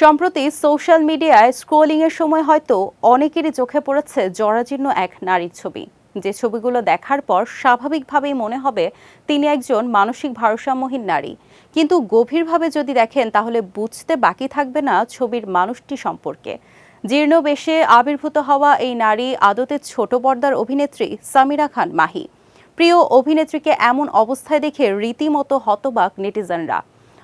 সম্প্রতি সোশ্যাল মিডিয়ায় স্ক্রোলিং এর সময় হয়তো অনেকেরই চোখে পড়েছে জরাজীর্ণ এক নারীর ছবি। যে ছবিগুলো দেখার পর স্বাভাবিকভাবেই মনে হবে তিনি একজন মানসিক ভারসাম্যহীন নারী। কিন্তু গভীরভাবে যদি দেখেন, তাহলে বুঝতে বাকি থাকবে না ছবির মানুষটি সম্পর্কে। জীর্ণ বেশে আবির্ভূত হওয়া এই নারী আদতে ছোট পর্দার অভিনেত্রী সামিরা খান মাহি। প্রিয় অভিনেত্রীকে এমন অবস্থায় দেখে রীতিমতো হতবাক নেটিজেনরা।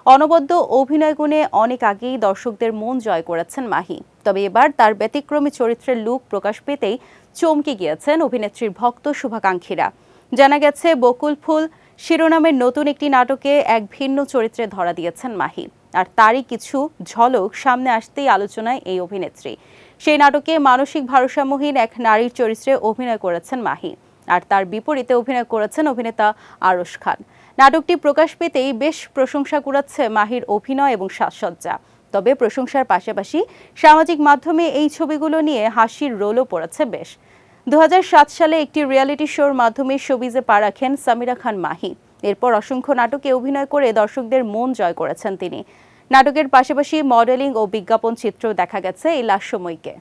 অনবদ্য অভিনয় গুণে অনেক আগেই দর্শকদের মন জয় করেছেন মাহি। তবে এবার তার ব্যতিক্রমী চরিত্রের লুক প্রকাশ পেতেই চমকে গিয়েছেন অভিনেত্রীর ভক্ত শুভাকাঙ্ক্ষীরা। জানা গেছে, বকুল ফুল শিরোনামের নতুন একটি নাটকে এক ভিন্ন চরিত্রে ধরা দিয়েছেন মাহি। আর তারই কিছু ঝলক সামনে আসতেই আলোচনায় এই অভিনেত্রী। সেই নাটকে মানসিক ভারসাম্যহীন এক নারীর চরিত্রে অভিনয় করেছেন মাহি। আর তার বিপরীতে অভিনয় করেছেন অভিনেতা আরশ খান। নাটকটি প্রকাশ পেতেই বেশ প্রশংসা কুড়াচ্ছে মাহির অভিনয় এবং সাজসজ্জা। তবে প্রশংসার পাশাপাশি সামাজিক মাধ্যমে এই ছবিগুলো নিয়ে হাসির রোলও পড়েছে বেশ। দু হাজার সাত সালে একটি রিয়েলিটি শোর মাধ্যমে শোবিজে পা রাখেন সামিরা খান মাহি। এরপর অসংখ্য নাটকে অভিনয় করে দর্শকদের মন জয় করেছেন তিনি। নাটকের পাশাপাশি মডেলিং ও বিজ্ঞাপন চিত্র দেখা গেছে এই লাস্যময়কে।